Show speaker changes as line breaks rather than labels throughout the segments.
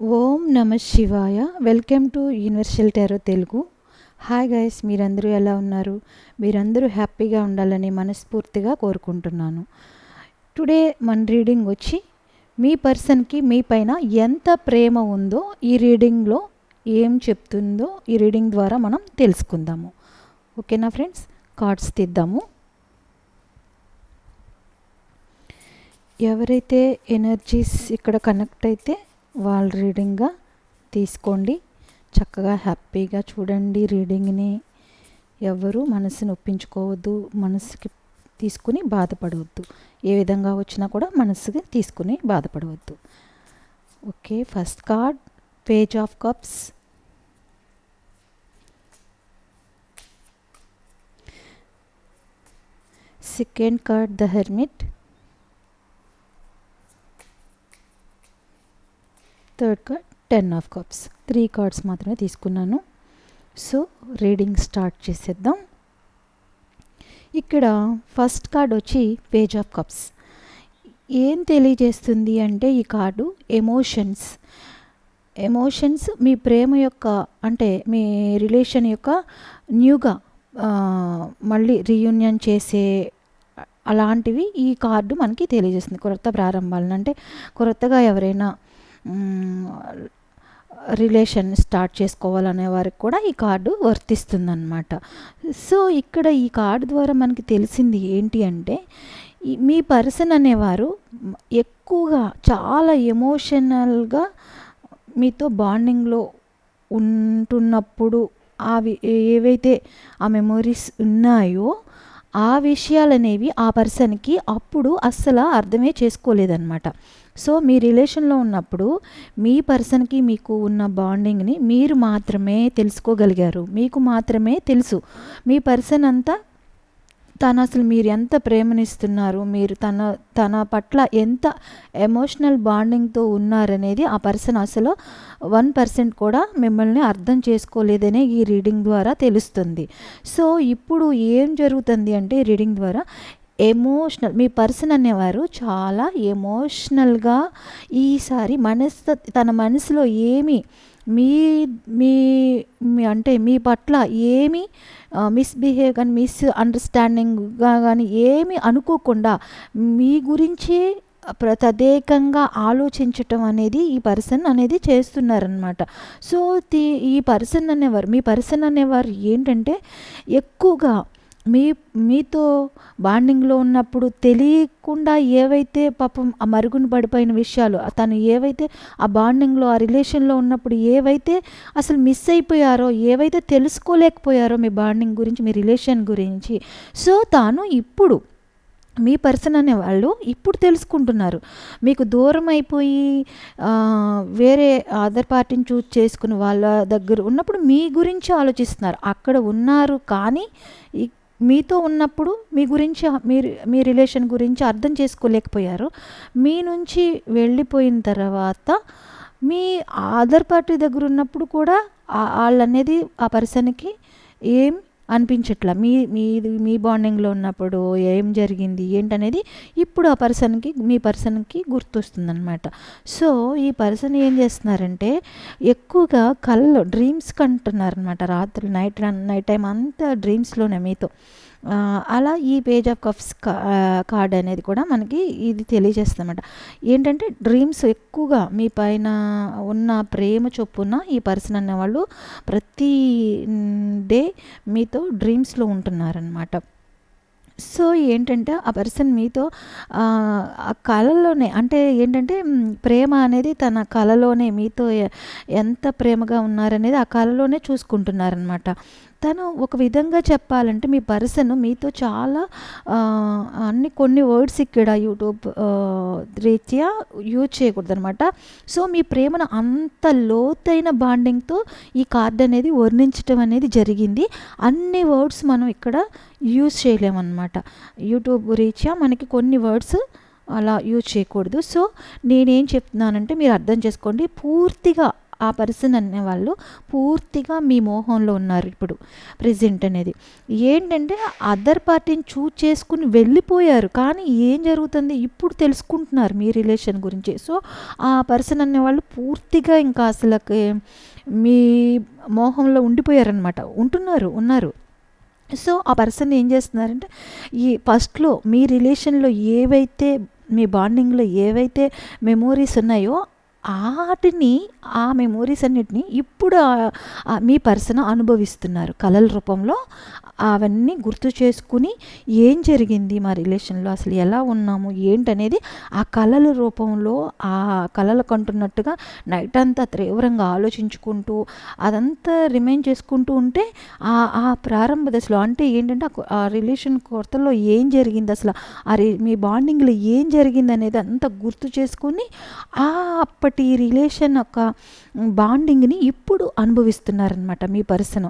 ఓం నమ శివాయ. Welcome to universal tarot Telugu. Hi guys మీరందరూ ఎలా ఉన్నారు? మీరందరూ హ్యాపీగా ఉండాలని మనస్ఫూర్తిగా కోరుకుంటున్నాను. టుడే మన రీడింగ్ వచ్చి మీ పర్సన్కి మీ పైన ఎంత ప్రేమ ఉందో ఈ రీడింగ్లో ఏం చెప్తుందో ఈ రీడింగ్ ద్వారా మనం తెలుసుకుందాము. ఓకేనా ఫ్రెండ్స్? కార్డ్స్ తీద్దాము. ఎవరైతే ఎనర్జీస్ ఇక్కడ కనెక్ట్ అయితే వాళ్ళ రీడింగ్గా తీసుకోండి. చక్కగా హ్యాపీగా చూడండి. రీడింగ్ని ఎవరు మనసుని ఒప్పించుకోవద్దు. మనసుకి తీసుకుని బాధపడవద్దు. ఏ విధంగా వచ్చినా కూడా మనసుకి తీసుకుని బాధపడవద్దు. Okay first card page of cups. Second card the hermit. Third card ten of cups. Three cards మాత్రమే తీసుకున్నాను. సో రీడింగ్ స్టార్ట్ చేసేద్దాం. ఇక్కడ ఫస్ట్ కార్డ్ వచ్చి పేజ్ ఆఫ్ కప్స్. ఏం తెలియజేస్తుంది అంటే ఈ కార్డు ఎమోషన్స్. ఎమోషన్స్ మీ ప్రేమ యొక్క అంటే మీ రిలేషన్ యొక్క న్యూగా మళ్ళీ రీయూనియన్ చేసే అలాంటివి ఈ కార్డు మనకి తెలియజేస్తుంది కొత్త ప్రారంభాలను. అంటే కొత్తగా ఎవరైనా రిలేషన్ స్టార్ట్ చేసుకోవాలనే వారికి కూడా ఈ కార్డు వర్తిస్తుందన్నమాట. సో ఇక్కడ ఈ కార్డు ద్వారా మనకి తెలిసింది ఏంటి అంటే మీ పర్సన్ అనేవారు ఎక్కువగా చాలా ఎమోషనల్గా మీతో బాండింగ్లో ఉంటున్నప్పుడు అవి ఏవైతే ఆ మెమొరీస్ ఉన్నాయో ఆ విషయాలు అనేవి ఆ పర్సన్కి అప్పుడు అస్సలు అర్థమే చేసుకోలేదన్నమాట. సో మీ రిలేషన్లో ఉన్నప్పుడు మీ పర్సన్కి మీకు ఉన్న బాండింగ్ని మీరు మాత్రమే తెలుసుకోగలిగారు. మీకు మాత్రమే తెలుసు. మీ పర్సన్ అంతా తను అసలు మీరు ఎంత ప్రేమనిస్తున్నారు మీరు తన తన పట్ల ఎంత ఎమోషనల్ బాండింగ్తో ఉన్నారనేది ఆ పర్సన్ అసలు వన్ పర్సెంట్ కూడా మిమ్మల్ని అర్థం చేసుకోలేదనే ఈ రీడింగ్ ద్వారా తెలుస్తుంది. సో ఇప్పుడు ఏం జరుగుతుంది అంటే రీడింగ్ ద్వారా ఎమోషనల్ మీ పర్సన్ అనేవారు చాలా ఎమోషనల్గా ఈసారి మనసు తన మనసులో ఏమి మీ మీ అంటే మీ పట్ల ఏమి మిస్బిహేవ్ కానీ మిస్ అండర్స్టాండింగ్గా కానీ ఏమి అనుకోకుండా మీ గురించి ప్రత్యేకంగా ఆలోచించటం అనేది ఈ పర్సన్ అనేది చేస్తున్నారనమాట సో ఈ పర్సన్ అనేవారు మీ పర్సన్ అనేవారు ఏంటంటే ఎక్కువగా మీ మీతో బాండింగ్లో ఉన్నప్పుడు తెలియకుండా ఏవైతే పాపం ఆ మరుగున పడిపోయిన విషయాలు తను ఏవైతే ఆ బాండింగ్లో ఆ రిలేషన్లో ఉన్నప్పుడు ఏవైతే అసలు మిస్ అయిపోయారో ఏవైతే తెలుసుకోలేకపోయారో మీ బాండింగ్ గురించి మీ రిలేషన్ గురించి. సో తాను ఇప్పుడు మీ పర్సన్ అనే వాళ్ళు ఇప్పుడు తెలుసుకుంటున్నారు. మీకు దూరం అయిపోయి వేరే అదర్ పార్టీని చూజ్ చేసుకుని వాళ్ళ దగ్గర ఉన్నప్పుడు మీ గురించి ఆలోచిస్తున్నారు. అక్కడ ఉన్నారు కానీ మీతో ఉన్నప్పుడు మీ గురించి మీరు మీ రిలేషన్ గురించి అర్థం చేసుకోలేకపోయారు. మీ నుంచి వెళ్ళిపోయిన తర్వాత మీ ఆధార్ పార్టీ దగ్గర ఉన్నప్పుడు కూడా వాళ్ళు అనేది ఆ పర్సన్కి ఏం అనిపించట్లా. మీ మీ మీ బాండింగ్లో ఉన్నప్పుడు ఏం జరిగింది ఏంటనేది ఇప్పుడు ఆ పర్సన్కి మీ పర్సన్కి గుర్తొస్తుందనమాట సో ఈ పర్సన్ ఏం చేస్తున్నారంటే ఎక్కువగా కళ్ళు డ్రీమ్స్ కంటున్నారనమాట రాత్రి నైట్ నైట్ టైం అంతా డ్రీమ్స్లోనే మీతో. అలా ఈ పేజ్ ఆఫ్ కప్స్ కార్డ్ అనేది కూడా మనకి ఇది తెలియజేస్తుందన్నమాట. ఏంటంటే డ్రీమ్స్ ఎక్కువగా మీ పైన ఉన్న ప్రేమ చొప్పున ఈ పర్సన్ అనేవాళ్ళు ప్రతి డే మీతో డ్రీమ్స్లో ఉంటున్నారనమాట సో ఏంటంటే ఆ పర్సన్ మీతో ఆ కళలోనే అంటే ఏంటంటే ప్రేమ అనేది తన కళలోనే మీతో ఎంత ప్రేమగా ఉన్నారనేది ఆ కళలోనే చూసుకుంటున్నారనమాట తను ఒక విధంగా చెప్పాలంటే మీ పర్సన్ మీతో చాలా అన్ని కొన్ని వర్డ్స్ ఇక్కడ యూట్యూబ్ రీత్యా యూజ్ చేయకూడదు అనమాట సో మీ ప్రేమను అంత లోతైన బాండింగ్తో ఈ కార్డ్ అనేది వర్ణించడం అనేది జరిగింది. అన్ని వర్డ్స్ మనం ఇక్కడ యూజ్ చేయలేమన్నమాట. యూట్యూబ్ రీత్యా మనకి కొన్ని వర్డ్స్ అలా యూజ్ చేయకూడదు. సో నేనేం చెప్తున్నానంటే మీరు అర్థం చేసుకోండి. పూర్తిగా ఆ పర్సన్ అనేవాళ్ళు పూర్తిగా మీ మోహంలో ఉన్నారు ఇప్పుడు ప్రెసెంట్ అనేది. ఏంటంటే అదర్ పార్టీని చూజ్ చేసుకుని వెళ్ళిపోయారు కానీ ఏం జరుగుతుంది ఇప్పుడు తెలుసుకుంటున్నారు మీ రిలేషన్ గురించి. సో ఆ పర్సన్ అనేవాళ్ళు పూర్తిగా ఇంకా అసలు మీ మోహంలో ఉండిపోయారనమాట ఉంటున్నారు ఉన్నారు. సో ఆ పర్సన్ ఏం చేస్తున్నారంటే ఈ ఫస్ట్లో మీ రిలేషన్లో ఏవైతే మీ బాండింగ్లో ఏవైతే మెమోరీస్ ఉన్నాయో వాటిని ఆ మెమోరీస్ అన్నిటిని ఇప్పుడు మీ పర్సన్ అనుభవిస్తున్నారు. కళల రూపంలో అవన్నీ గుర్తు చేసుకుని ఏం జరిగింది మా రిలేషన్లో? అసలు ఎలా ఉన్నాము? ఏంటనేది ఆ కళల రూపంలో ఆ కళలు కంటున్నట్టుగా నైట్ అంతా తీవ్రంగా ఆలోచించుకుంటూ అదంతా రిమైన్ చేసుకుంటూ ఉంటే ఆ ఆ ప్రారంభ దశలో అంటే ఏంటంటే ఆ రిలేషన్ కొరతలో ఏం జరిగింది అసలు? ఆ రి మీ బాండింగ్లో ఏం జరిగింది అనేది అంతా గుర్తు చేసుకుని ఆ అప్పటి ఈ రిలేషన్ యొక్క బాండింగ్ని ఇప్పుడు అనుభవిస్తున్నారనమాట మీ పర్సన్.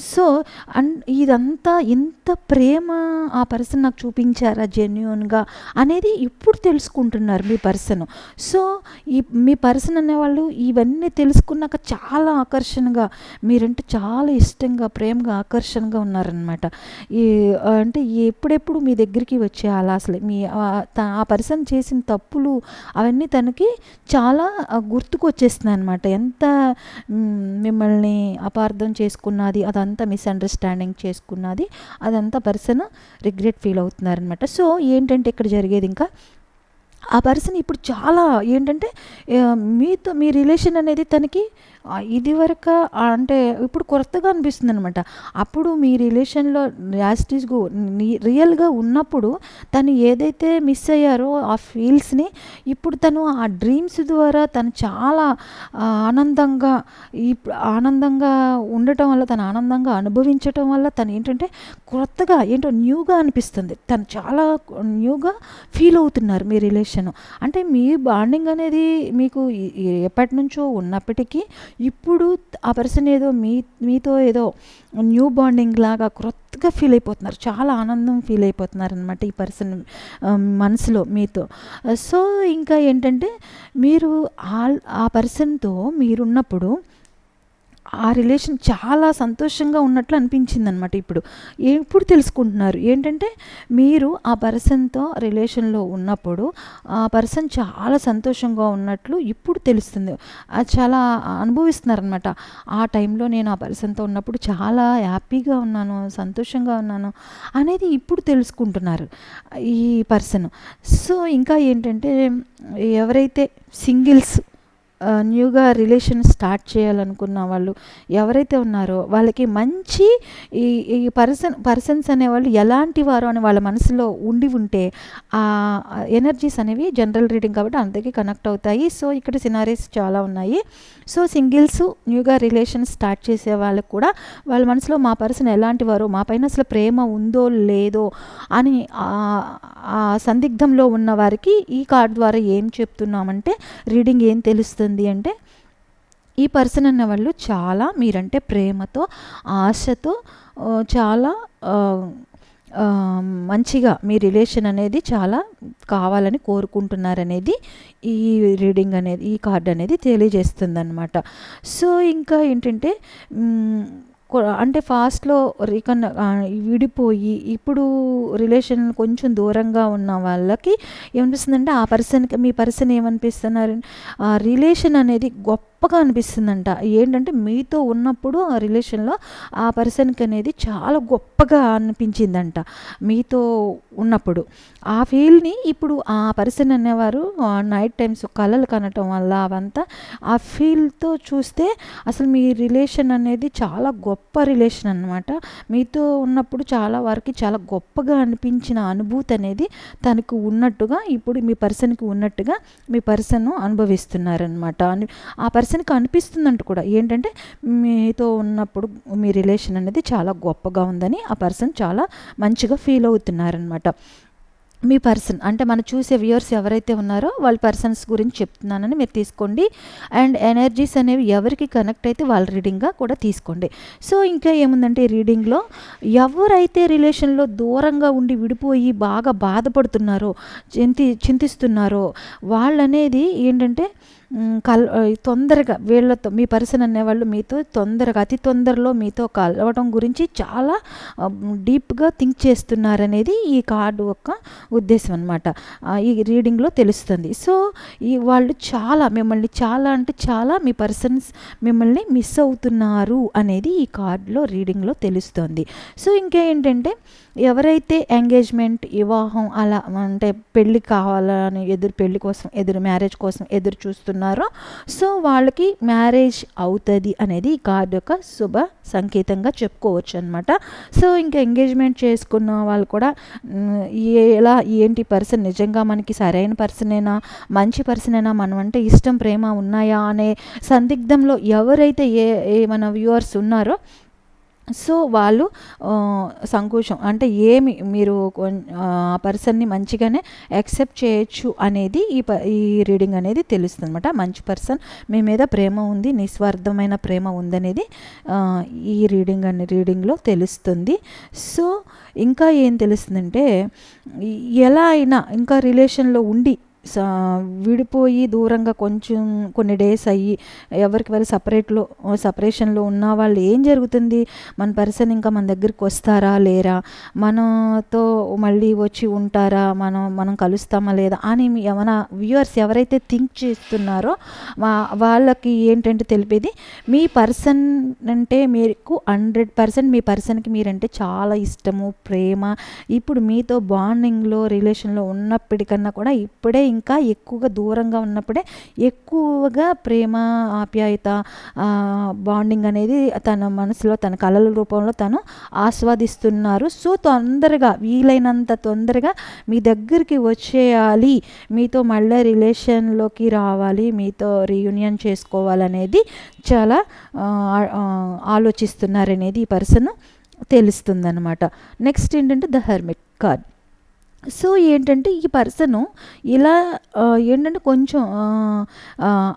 సో అన్ ఇదంతా ఇంత ప్రేమ ఆ పర్సన్ నాకు చూపించారా జెన్యున్గా అనేది ఇప్పుడు తెలుసుకుంటున్నారు మీ పర్సన్. సో ఈ మీ పర్సన్ అనేవాళ్ళు ఇవన్నీ తెలుసుకున్నాక చాలా ఆకర్షణగా మీరంటే చాలా ఇష్టంగా ప్రేమగా ఆకర్షణగా ఉన్నారనమాట ఈ అంటే ఎప్పుడెప్పుడు మీ దగ్గరికి వచ్చే అలా అసలు మీ ఆ- త- ఆ పర్సన్ చేసిన తప్పులు అవన్నీ తనకి చాలా గుర్తుకు వచ్చేస్తున్నాయి అనమాట ఎంత మిమ్మల్ని అపార్థం చేసుకున్నది అదంతా మిస్అండర్స్టాండింగ్ చేసుకున్నది అదంతా పర్సన్ రిగ్రెట్ ఫీల్ అవుతున్నారనమాట సో ఏంటంటే ఇక్కడ జరిగేది ఇంకా ఆ పర్సన్ ఇప్పుడు చాలా ఏంటంటే మీతో మీ రిలేషన్ అనేది తనకి ఇది వరకు అంటే ఇప్పుడు కొత్తగా అనిపిస్తుంది అనమాట అప్పుడు మీ రిలేషన్లో యాస్టీస్గా రియల్గా ఉన్నప్పుడు తను ఏదైతే మిస్ అయ్యారో ఆ ఫీల్స్ని ఇప్పుడు తను ఆ డ్రీమ్స్ ద్వారా తను చాలా ఆనందంగా ఇప్పుడు ఆనందంగా ఉండటం వల్ల తను ఆనందంగా అనుభవించటం వల్ల తను ఏంటంటే కొత్తగా ఏంటో న్యూగా అనిపిస్తుంది. తను చాలా న్యూగా ఫీల్ అవుతున్నారు మీ రిలేషన్. అంటే మీ బాండింగ్ అనేది మీకు ఎప్పటి నుంచో ఉన్నప్పటికీ ఇప్పుడు ఆ పర్సన్ ఏదో మీ మీతో ఏదో న్యూ బాండింగ్ లాగా క్రొత్తగా ఫీల్ అయిపోతున్నారు. చాలా ఆనందం ఫీల్ అయిపోతున్నారు అనమాట ఈ పర్సన్ మనసులో మీతో. సో ఇంకా ఏంటంటే మీరు ఆ ఆ పర్సన్తో మీరున్నప్పుడు ఆ రిలేషన్ చాలా సంతోషంగా ఉన్నట్లు అనిపించింది అనమాట ఇప్పుడు. ఎప్పుడు తెలుసుకుంటున్నారు? ఏంటంటే మీరు ఆ పర్సన్తో రిలేషన్లో ఉన్నప్పుడు ఆ పర్సన్ చాలా సంతోషంగా ఉన్నట్లు ఇప్పుడు తెలుస్తుంది. అది చాలా అనుభవిస్తున్నారనమాట ఆ టైంలో నేను ఆ పర్సన్తో ఉన్నప్పుడు చాలా హ్యాపీగా ఉన్నాను సంతోషంగా ఉన్నాను అనేది ఇప్పుడు తెలుసుకుంటున్నారు ఈ పర్సన్. సో ఇంకా ఏంటంటే ఎవరైతే సింగిల్స్ న్యూగా రిలేషన్ స్టార్ట్ చేయాలనుకున్న వాళ్ళు ఎవరైతే ఉన్నారో వాళ్ళకి మంచి ఈ ఈ పర్సన్ పర్సన్స్ అనేవాళ్ళు ఎలాంటి వారు అని వాళ్ళ మనసులో ఉండి ఉంటే ఆ ఎనర్జీస్ అనేవి జనరల్ రీడింగ్ కాబట్టి అందరికీ కనెక్ట్ అవుతాయి. సో ఇక్కడ సినారీస్ చాలా ఉన్నాయి. సో సింగిల్స్ న్యూగా రిలేషన్ స్టార్ట్ చేసే వాళ్ళకి కూడా వాళ్ళ మనసులో మా పర్సన్ ఎలాంటి వారు మా పైన అసలు ప్రేమ ఉందో లేదో అని ఆ- ఆ సందిగ్ధంలో ఉన్న వారికి ఈ కార్డ్ ద్వారా ఏం చెప్తున్నామంటే రీడింగ్ ఏం తెలుస్తుంది? అంటే ఈ పర్సన్ అన్న వాళ్ళు చాలా మీరంటే ప్రేమతో ఆశతో చాలా మంచిగా మీ రిలేషన్ అనేది చాలా కావాలని కోరుకుంటున్నారనేది ఈ రీడింగ్ అనేది ఈ కార్డ్ అనేది తెలియజేస్తుంది అనమాట సో ఇంకా ఏంటంటే అంటే ఫాస్ట్లో రికన్ విడిపోయి ఇప్పుడు రిలేషన్ కొంచెం దూరంగా ఉన్న వాళ్ళకి ఏమనిపిస్తుందంటే ఆ పర్సన్కి మీ పర్సన్ ఏమనిపిస్తున్నారు? ఆ రిలేషన్ అనేది గొప్ప గొప్పగా అనిపిస్తుందంట. ఏంటంటే మీతో ఉన్నప్పుడు ఆ రిలేషన్లో ఆ పర్సన్కి అనేది చాలా గొప్పగా అనిపించిందంట మీతో ఉన్నప్పుడు. ఆ ఫీల్ని ఇప్పుడు ఆ పర్సన్ అనేవారు నైట్ టైమ్స్ కళలు కనటం వల్ల అవంతా ఆ ఫీల్తో చూస్తే అసలు మీ రిలేషన్ అనేది చాలా గొప్ప రిలేషన్ అనమాట మీతో ఉన్నప్పుడు చాలా వారికి చాలా గొప్పగా అనిపించిన అనుభూతి అనేది తనకు ఉన్నట్టుగా ఇప్పుడు మీ పర్సన్కి ఉన్నట్టుగా మీ పర్సన్ అనుభవిస్తున్నారనమాట ఆ పర్సన్ పర్సన్కి అనిపిస్తుందంట కూడా. ఏంటంటే మీతో ఉన్నప్పుడు మీ రిలేషన్ అనేది చాలా గొప్పగా ఉందని ఆ పర్సన్ చాలా మంచిగా ఫీల్ అవుతున్నారనమాట మీ పర్సన్ అంటే మనం చూసే వ్యూవర్స్ ఎవరైతే ఉన్నారో వాళ్ళ పర్సన్స్ గురించి చెప్తున్నానని మీరు తీసుకోండి. అండ్ ఎనర్జీస్ అనేవి ఎవరికి కనెక్ట్ అయితే వాళ్ళ రీడింగ్గా కూడా తీసుకోండి. సో ఇంకా ఏముందంటే రీడింగ్లో ఎవరైతే రిలేషన్లో దూరంగా ఉండి విడిపోయి బాగా బాధపడుతున్నారో చింతి చింతిస్తున్నారో వాళ్ళనేది ఏంటంటే కల్ తొందరగా వీళ్ళతో మీ పర్సన్ అనేవాళ్ళు మీతో తొందరగా అతి తొందరలో మీతో కలవడం గురించి చాలా డీప్గా థింక్ చేస్తున్నారనేది ఈ కార్డు యొక్క ఉద్దేశం అనమాట ఈ రీడింగ్లో తెలుస్తుంది. సో ఈ వాళ్ళు చాలా మిమ్మల్ని చాలా అంటే చాలా మీ పర్సన్స్ మిమ్మల్ని మిస్ అవుతున్నారు అనేది ఈ కార్డులో రీడింగ్లో తెలుస్తుంది. సో ఇంకేంటంటే ఎవరైతే ఎంగేజ్మెంట్ వివాహం అలా అంటే పెళ్ళి కావాలని ఎదురు పెళ్ళి కోసం ఎదురు మ్యారేజ్ కోసం ఎదురు చూస్తున్నారో సో వాళ్ళకి మ్యారేజ్ అవుతుంది అనేది ఈ కార్డు యొక్క శుభ సంకేతంగా చెప్పుకోవచ్చు అనమాట సో ఇంకా ఎంగేజ్మెంట్ చేసుకున్న వాళ్ళు కూడా ఎలా ఏంటి పర్సన్ నిజంగా మనకి సరైన పర్సనేనా మంచి పర్సనేనా మనం అంటే ఇష్టం ప్రేమ ఉన్నాయా అనే సందిగ్ధంలో ఎవరైతే ఏ ఏ మన వ్యూవర్స్ ఉన్నారో సో వాళ్ళు సంకోచం అంటే ఏమి మీరు ఆ పర్సన్ని మంచిగానే యాక్సెప్ట్ చేయొచ్చు అనేది ఈ ప ఈ రీడింగ్ అనేది తెలుస్తుంది అనమాట మంచి పర్సన్ మీ మీద ప్రేమ ఉంది నిస్వార్థమైన ప్రేమ ఉందనేది ఈ రీడింగ్ అనే రీడింగ్లో తెలుస్తుంది. సో ఇంకా ఏం తెలుస్తుందంటే ఎలా అయినా ఇంకా రిలేషన్లో ఉండి విడిపోయి దూరంగా కొంచెం కొన్ని డేస్ అయ్యి ఎవరికి వాళ్ళు సపరేట్లో సపరేషన్లో ఉన్న వాళ్ళు ఏం జరుగుతుంది? మన పర్సన్ ఇంకా మన దగ్గరికి వస్తారా లేరా? మనతో మళ్ళీ వచ్చి ఉంటారా? మనం మనం కలుస్తామా లేదా? అని మీ- ఏమైనా వ్యూవర్స్ ఎవరైతే థింక్ చేస్తున్నారో వాళ్ళకి ఏంటంటే తెలిపేది మీ పర్సన్ అంటే మీకు హండ్రెడ్ పర్సెంట్ మీ పర్సన్కి మీరంటే చాలా ఇష్టము ప్రేమ. ఇప్పుడు మీతో బాండింగ్లో రిలేషన్లో ఉన్నప్పటికన్నా కూడా ఇప్పుడే ఇంకా ఎక్కువగా దూరంగా ఉన్నప్పుడే ఎక్కువగా ప్రేమ ఆప్యాయత బాండింగ్ అనేది తన మనసులో తన కళల రూపంలో తను ఆస్వాదిస్తున్నారు. సో తొందరగా వీలైనంత తొందరగా మీ దగ్గరికి వచ్చేయాలి. మీతో మళ్ళీ రిలేషన్లోకి రావాలి. మీతో రీయూనియన్ చేసుకోవాలనేది చాలా ఆలోచిస్తున్నారనేది ఈ పర్సన్ తెలుస్తుందన్నమాట. నెక్స్ట్ ఏంటంటే ద హెర్మిట్ కార్డ్. సో ఏంటంటే ఈ పర్సను ఇలా ఏంటంటే కొంచెం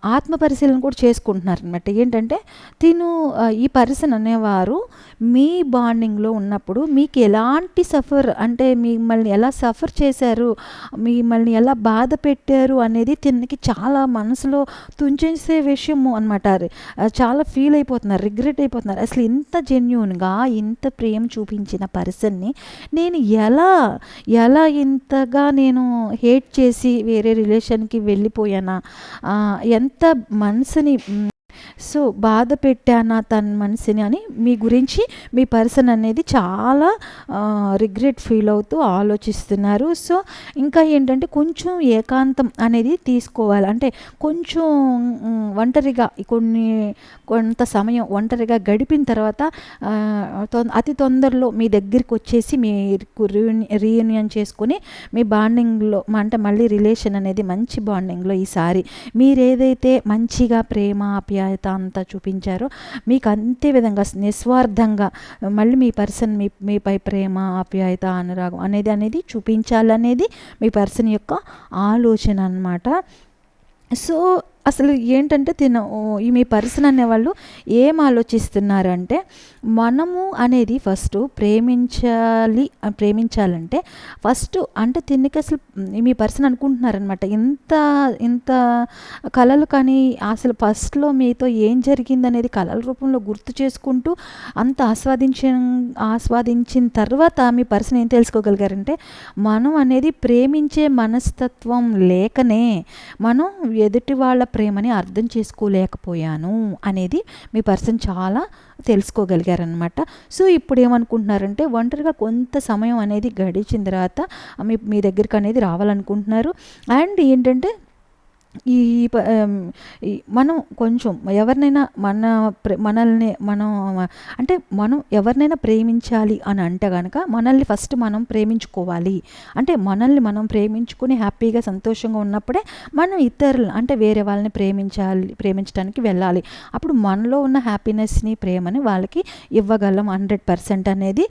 ఆత్మ పరిశీలన కూడా చేసుకుంటున్నారు అనమాట ఏంటంటే తిను ఈ పర్సన్ అనేవారు మీ బాండింగ్లో ఉన్నప్పుడు మీకు ఎలాంటి సఫర్ అంటే మిమ్మల్ని ఎలా సఫర్ చేశారు మిమ్మల్ని ఎలా బాధ పెట్టారు అనేది తినకి చాలా మనసులో తుంచేసే విషయము అనమాట చాలా ఫీల్ అయిపోతున్నారు రిగ్రెట్ అయిపోతున్నారు. అసలు ఇంత జెన్యున్గా ఇంత ప్రేమ చూపించిన పర్సన్ని నేను ఎలా ఎలా ఇంతగా నేను హేట్ చేసి వేరే రిలేషన్కి వెళ్ళిపోయానా? ఎంత మనసుని సో బాధ పెట్టానా తన మనసుని అని మీ గురించి మీ పర్సన్ అనేది చాలా రిగ్రెట్ ఫీల్ అవుతూ ఆలోచిస్తున్నారు. సో ఇంకా ఏంటంటే కొంచెం ఏకాంతం అనేది తీసుకోవాలి. అంటే కొంచెం ఒంటరిగా కొన్ని కొంత సమయం ఒంటరిగా గడిపిన తర్వాత తొం- అతి తొందరలో మీ దగ్గరికి వచ్చేసి మీరు రీయూనియన్ చేసుకొని మీ బాండింగ్లో అంటే మళ్ళీ రిలేషన్ అనేది మంచి బాండింగ్లో ఈసారి. మీరు ఏదైతే మంచిగా ప్రేమ ఆప్యాయత అంతా చూపించారో. మీకు అంతే విధంగా నిస్వార్థంగా మళ్ళీ మీ పర్సన్ మీ మీపై ప్రేమ ఆప్యాయత అనురాగం అనేది అనేది చూపించాలనేది మీ పర్సన్ యొక్క ఆలోచన అన్నమాట. సో అసలు ఏంటంటే తిన ఓ, ఈ మీ పర్సన్ అనేవాళ్ళు ఏం ఆలోచిస్తున్నారంటే మనము అనేది ఫస్ట్ ప్రేమించాలి ప్రేమించాలంటే ఫస్ట్ అంటే తిన్నికి అసలు మీ పర్సన్ అనుకుంటున్నారనమాట ఇంత ఇంత కళలు కానీ అసలు ఫస్ట్లో మీతో ఏం జరిగింది అనేది కళల రూపంలో గుర్తు చేసుకుంటూ అంత ఆస్వాదించిన ఆస్వాదించిన తర్వాత మీ పర్సన్ ఏం తెలుసుకోగలిగారంటే మనం అనేది ప్రేమించే మనస్తత్వం లేకనే మనం ఎదుటి వాళ్ళ ప్రేమని అర్థం చేసుకోలేకపోయాను అనేది మీ పర్సన్ చాలా తెలుసుకోగలిగారనమాట సో ఇప్పుడు ఏమనుకుంటున్నారంటే ఒంటరిగా కొంత సమయం అనేది గడిచిన తర్వాత మీ మీ దగ్గరికి అనేది రావాలనుకుంటున్నారు. అండ్ ఏంటంటే ఈ ప- మనం కొంచెం ఎవరినైనా మన మనల్ని మనం అంటే మనం ఎవరినైనా ప్రేమించాలి అని అంటే కనుక మనల్ని ఫస్ట్ మనం ప్రేమించుకోవాలి. అంటే మనల్ని మనం ప్రేమించుకుని హ్యాపీగా సంతోషంగా ఉన్నప్పుడే మనం ఇతరులు అంటే వేరే వాళ్ళని ప్రేమించాలి ప్రేమించడానికి వెళ్ళాలి. అప్పుడు మనలో ఉన్న హ్యాపీనెస్ని ప్రేమని వాళ్ళకి ఇవ్వగలం హండ్రెడ్ పర్సెంట్ అనేది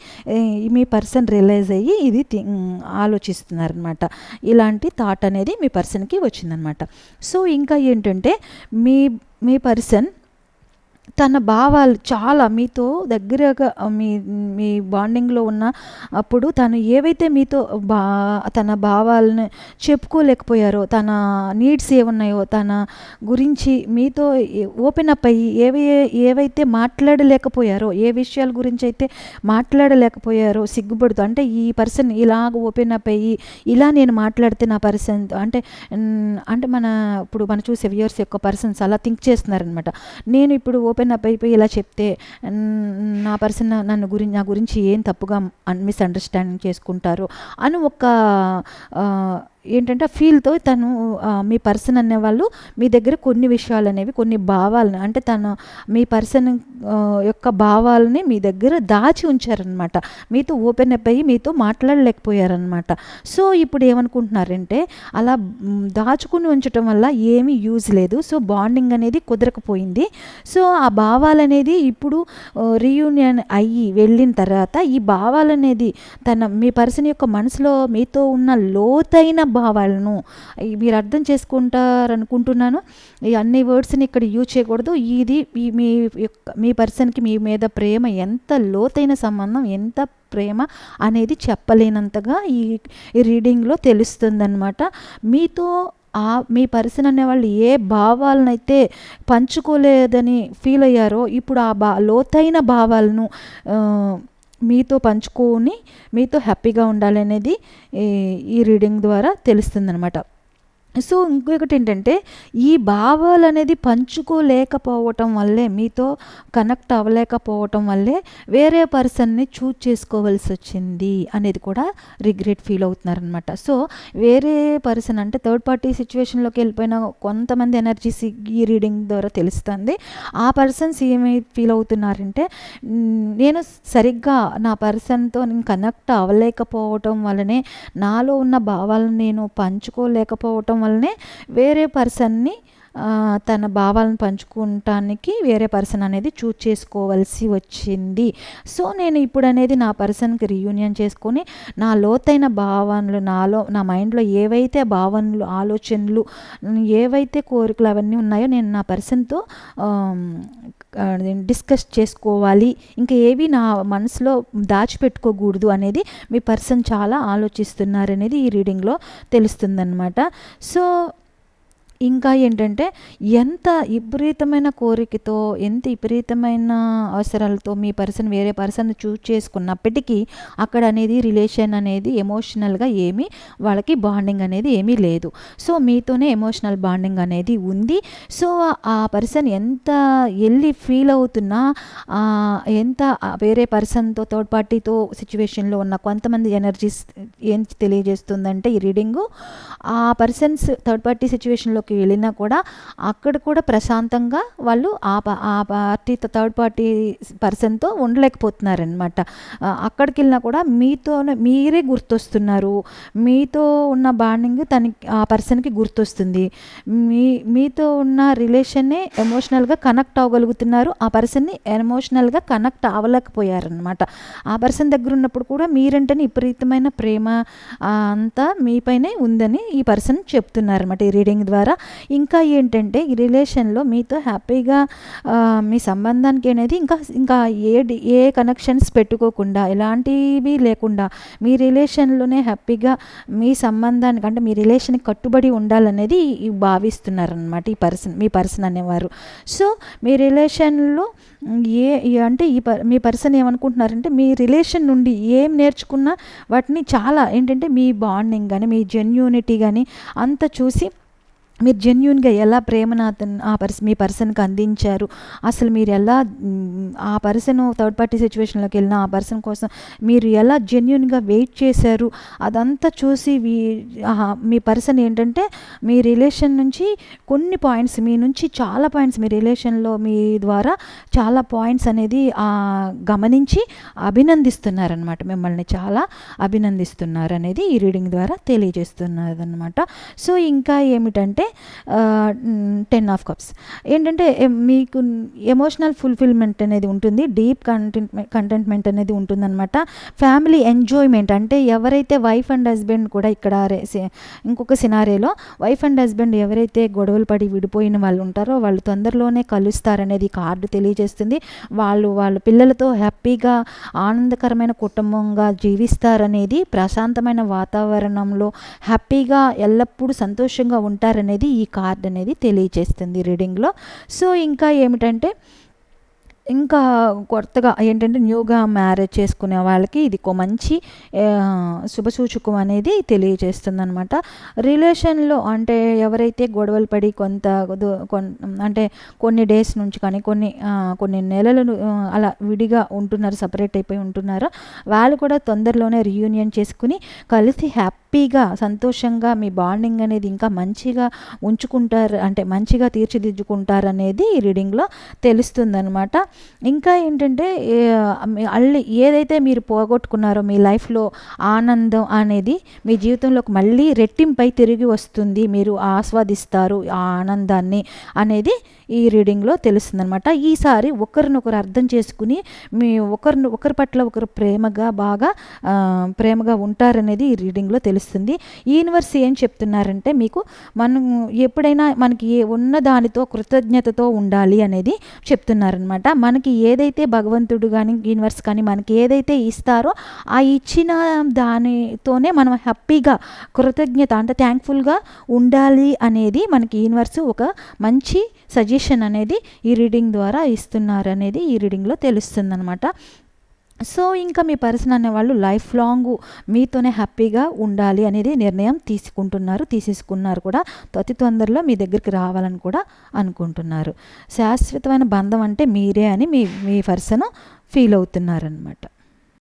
మీ పర్సన్ రియలైజ్ అయ్యి ఇది ఆలోచిస్తున్నారనమాట. ఇలాంటి థాట్ అనేది మీ పర్సన్కి వచ్చిందనమాట. సో ఇంకా ఏంటంటే మీ మీ పర్సన్ తన భావాలు చాలా మీతో దగ్గరగా మీ మీ బాండింగ్లో ఉన్న అప్పుడు తను ఏవైతే మీతో బా తన భావాలను చెప్పుకోలేకపోయారో తన నీడ్స్ ఏమున్నాయో తన గురించి మీతో ఓపెన్ అప్ అయ్యి ఏవి ఏవైతే మాట్లాడలేకపోయారో ఏ విషయాల గురించి అయితే మాట్లాడలేకపోయారో సిగ్గుపడుతూ అంటే ఈ పర్సన్ ఇలాగ ఓపెన్ అప్ అయ్యి ఇలా నేను మాట్లాడితే నా పర్సన్ అంటే అంటే మన ఇప్పుడు మనం చూసే వ్యూవర్స్ యొక్క పర్సన్స్ అలా థింక్ చేస్తున్నారనమాట నేను ఇప్పుడు ఓపెన్ అప్ అయిపోయి ఇలా చెప్తే నా పర్సన్ నన్ను గురించి నా గురించి ఏం తప్పుగా మిస్అండర్స్టాండింగ్ చేసుకుంటారు? అని ఒక ఆ, ఏంటంటే ఫీల్తో తను మీ పర్సన్ అనేవాళ్ళు మీ దగ్గర కొన్ని విషయాలు అనేవి కొన్ని భావాలను అంటే తను మీ పర్సన్ యొక్క భావాలని మీ దగ్గర దాచి ఉంచారనమాట మీతో ఓపెన్ అప్ అయ్యి మీతో మాట్లాడలేకపోయారనమాట సో ఇప్పుడు ఏమనుకుంటున్నారంటే అలా దాచుకుని ఉంచటం వల్ల ఏమీ యూజ్ లేదు. సో బాండింగ్ అనేది కుదరకపోయింది. సో ఆ భావాలు అనేది ఇప్పుడు రీయూనియన్ అయ్యి వెళ్ళిన తర్వాత ఈ భావాలు అనేది తన మీ పర్సన్ యొక్క మనసులో మీతో ఉన్న లోతైన భావాలను మీరు అర్థం చేసుకుంటారనుకుంటున్నాను. ఈ అన్ని వర్డ్స్ని ఇక్కడ యూజ్ చేయకూడదు. ఇది మీ యొక్క మీ పర్సన్కి మీ మీద ప్రేమ ఎంత లోతైన సంబంధం ఎంత ప్రేమ అనేది చెప్పలేనంతగా ఈ ఈ రీడింగ్లో తెలుస్తుందన్నమాట. మీతో ఆ మీ పర్సన్ అనేవాళ్ళు ఏ భావాలనైతే పంచుకోలేదని ఫీల్ అయ్యారో ఇప్పుడు ఆ బా లోతైన భావాలను మీతో పంచుకొని మీతో హ్యాపీగా ఉండాలనేది ఈ ఈ రీడింగ్ ద్వారా తెలుస్తుందనమాట సో ఇంకొకటి ఏంటంటే ఈ భావాలు అనేది పంచుకోలేకపోవటం వల్లే మీతో కనెక్ట్ అవ్వలేకపోవటం వల్లే వేరే పర్సన్ని చూజ్ చేసుకోవాల్సి వచ్చింది అనేది కూడా రిగ్రెట్ ఫీల్ అవుతున్నారనమాట. సో వేరే పర్సన్ అంటే థర్డ్ పార్టీ సిచ్యువేషన్లోకి వెళ్ళిపోయిన కొంతమంది ఎనర్జీస్ ఈ రీడింగ్ ద్వారా తెలుస్తుంది. ఆ పర్సన్స్ ఏమి ఫీల్ అవుతున్నారంటే నేను సరిగ్గా నా పర్సన్తో నేను కనెక్ట్ అవ్వలేకపోవటం వల్లనే నాలో ఉన్న భావాలను నేను పంచుకోలేకపోవటం వల్లనే వేరే పర్సన్ని తన భావాలను పంచుకుంటానికి వేరే పర్సన్ అనేది చూజ్ చేసుకోవాల్సి వచ్చింది. సో నేను ఇప్పుడు అనేది నా పర్సన్కి రీయూనియన్ చేసుకొని నా లోతైన భావనలు నాలో నా మైండ్లో ఏవైతే భావనలు ఆలోచనలు ఏవైతే కోరికలు అవన్నీ ఉన్నాయో నేను నా పర్సన్తో డిస్కస్ చేసుకోవాలి. ఇంకా ఏవి నా మనసులో దాచిపెట్టుకోకూడదు అనేది మీ పర్సన్ చాలా ఆలోచిస్తున్నారనేది ఈ రీడింగ్లో తెలుస్తుందన్నమాట. సో ఇంకా ఏంటంటే ఎంత విపరీతమైన కోరికతో ఎంత విపరీతమైన అవసరాలతో మీ పర్సన్ వేరే పర్సన్ చూజ్ చేసుకున్నప్పటికీ అక్కడ అనేది రిలేషన్ అనేది ఎమోషనల్గా ఏమీ వాళ్ళకి బాండింగ్ అనేది ఏమీ లేదు. సో మీతోనే ఎమోషనల్ బాండింగ్ అనేది ఉంది. సో ఆ పర్సన్ ఎంత వెళ్ళి ఫీల్ అవుతున్నా ఎంత వేరే పర్సన్తో థర్డ్ పార్టీతో సిచ్యువేషన్లో ఉన్న కొంతమంది ఎనర్జీస్ ఏం తెలియజేస్తుందంటే ఈ రీడింగు. ఆ పర్సన్స్ థర్డ్ పార్టీ సిచ్యువేషన్లోకి వెళ్ళినా కూడా అక్కడ కూడా ప్రశాంతంగా వాళ్ళు ఆ ప- ఆ పార్టీతో థర్డ్ పార్టీ పర్సన్తో ఉండలేకపోతున్నారనమాట అక్కడికి వెళ్ళినా కూడా మీతోనే మీరే గుర్తొస్తున్నారు. మీతో ఉన్న బాండింగ్ తనకి ఆ పర్సన్కి గుర్తొస్తుంది. మీ మీతో ఉన్న రిలేషన్నే ఎమోషనల్గా కనెక్ట్ అవ్వగలుగుతున్నారు. ఆ పర్సన్ని ఎమోషనల్గా కనెక్ట్ అవ్వలేకపోయారనమాట ఆ పర్సన్ దగ్గర ఉన్నప్పుడు కూడా మీరంటేనే విపరీతమైన ప్రేమ అంతా మీపైనే ఉందని ఈ పర్సన్ చెప్తున్నారనమాట ఈ రీడింగ్ ద్వారా. ఇంకా ఏంటంటే ఈ రిలేషన్లో మీతో హ్యాపీగా మీ సంబంధానికి అనేది ఇంకా ఇంకా ఏ ఏ కనెక్షన్స్ పెట్టుకోకుండా ఎలాంటివి లేకుండా మీ రిలేషన్లోనే హ్యాపీగా మీ సంబంధానికి అంటే మీ రిలేషన్కి కట్టుబడి ఉండాలనేది భావిస్తున్నారనమాట ఈ పర్సన్ మీ పర్సన్ అనేవారు. సో మీ రిలేషన్లో ఏ అంటే ఈ మీ పర్సన్ ఏమనుకుంటున్నారంటే మీ రిలేషన్ నుండి ఏం నేర్చుకున్నా వాటిని చాలా ఏంటంటే మీ బాండింగ్ కానీ మీ జెన్యూనిటీ కానీ అంత చూసి మీరు జెన్యున్గా ఎలా ప్రేమను అతను ఆ పర్స మీ పర్సన్కి అందించారు? అసలు మీరు ఎలా ఆ పర్సన్ థర్డ్ పార్టీ సిచ్యువేషన్లోకి వెళ్ళిన ఆ పర్సన్ కోసం మీరు ఎలా జెన్యున్గా వెయిట్ చేశారు? అదంతా చూసి మీ పర్సన్ ఏంటంటే మీ రిలేషన్ నుంచి కొన్ని పాయింట్స్ మీ నుంచి చాలా పాయింట్స్ మీ రిలేషన్లో మీ ద్వారా చాలా పాయింట్స్ అనేది గమనించి అభినందిస్తున్నారనమాట మిమ్మల్ని చాలా అభినందిస్తున్నారు అనేది ఈ రీడింగ్ ద్వారా తెలియజేస్తున్నారనమాట సో ఇంకా ఏమిటంటే టెన్ ఆఫ్ కప్స్ ఏంటంటే మీకు ఎమోషనల్ ఫుల్ఫిల్మెంట్ అనేది ఉంటుంది డీప్ కంటెంట్ కంటెంట్మెంట్ అనేది ఉంటుందన్నమాట. ఫ్యామిలీ ఎంజాయ్మెంట్ అంటే ఎవరైతే వైఫ్ అండ్ హస్బెండ్ కూడా ఇక్కడ ఇంకొక సినారేలో వైఫ్ అండ్ హస్బెండ్ ఎవరైతే గొడవలు పడి విడిపోయిన వాళ్ళు ఉంటారో వాళ్ళు తొందరలోనే కలుస్తారనేది కార్డు తెలియజేస్తుంది. వాళ్ళు వాళ్ళ పిల్లలతో హ్యాపీగా ఆనందకరమైన కుటుంబంగా జీవిస్తారనేది ప్రశాంతమైన వాతావరణంలో హ్యాపీగా ఎల్లప్పుడూ సంతోషంగా ఉంటారనేది ఈ కార్డ్ అనేది తెలియజేస్తుంది రీడింగ్లో. సో ఇంకా ఏమిటంటే ఇంకా కొత్తగా ఏంటంటే న్యూగా మ్యారేజ్ చేసుకునే వాళ్ళకి ఇది ఒక మంచి శుభసూచకం అనేది తెలియజేస్తుంది అనమాట రిలేషన్లో అంటే ఎవరైతే గొడవలు పడి కొంత కొన్- అంటే కొన్ని డేస్ నుంచి కానీ కొన్ని కొన్ని నెలలు అలా విడిగా ఉంటున్నారు సపరేట్ అయిపోయి ఉంటున్నారో వాళ్ళు కూడా తొందరలోనే రీయూనియన్ చేసుకుని కలిసి హ్యాపీగా సంతోషంగా మీ బాండింగ్ అనేది ఇంకా మంచిగా ఉంచుకుంటారు అంటే మంచిగా తీర్చిదిద్దుకుంటారు అనేది ఈ రీడింగ్లో తెలుస్తుందనమాట ఇంకా ఏంటంటే ఏ- అల్లి ఏదైతే మీరు పోగొట్టుకున్నారో మీ లైఫ్లో ఆనందం అనేది మీ జీవితంలోకి మళ్ళీ రెట్టింపై తిరిగి వస్తుంది మీరు ఆస్వాదిస్తారు ఆ ఆనందాన్ని అనేది ఈ రీడింగ్లో తెలుస్తుందన్నమాట. ఈసారి ఒకరినొకరు అర్థం చేసుకుని మీ ఒకరిని ఒకరి పట్ల ఒకరు ప్రేమగా బాగా ప్రేమగా ఉంటారనేది ఈ రీడింగ్లో తెలుస్తుంది. యూనివర్స్ ఏం చెప్తున్నారంటే మీకు మనం ఎప్పుడైనా మనకి ఏ ఉన్న దానితో కృతజ్ఞతతో ఉండాలి అనేది చెప్తున్నారనమాట మనకి ఏదైతే భగవంతుడు కానీ యూనివర్స్ కానీ మనకి ఏదైతే ఇస్తారో ఆ ఇచ్చిన దానితోనే మనం హ్యాపీగా కృతజ్ఞత అంటే థ్యాంక్ఫుల్గా ఉండాలి అనేది మనకి యూనివర్స్ ఒక మంచి సజెషన్ అనేది ఈ రీడింగ్ ద్వారా ఇస్తున్నారు అనేది ఈ రీడింగ్లో తెలుస్తుందన్నమాట. సో ఇంకా మీ పర్సన్ అనేవాళ్ళు లైఫ్ లాంగ్ మీతోనే హ్యాపీగా ఉండాలి అనేది నిర్ణయం తీసుకుంటున్నారు తీసేసుకున్నారు కూడా. అతి తొందరలో మీ దగ్గరికి రావాలని కూడా అనుకుంటున్నారు. శాశ్వతమైన బంధం అంటే మీరే అని మీ మీ పర్సన్ ఫీల్ అవుతున్నారనమాట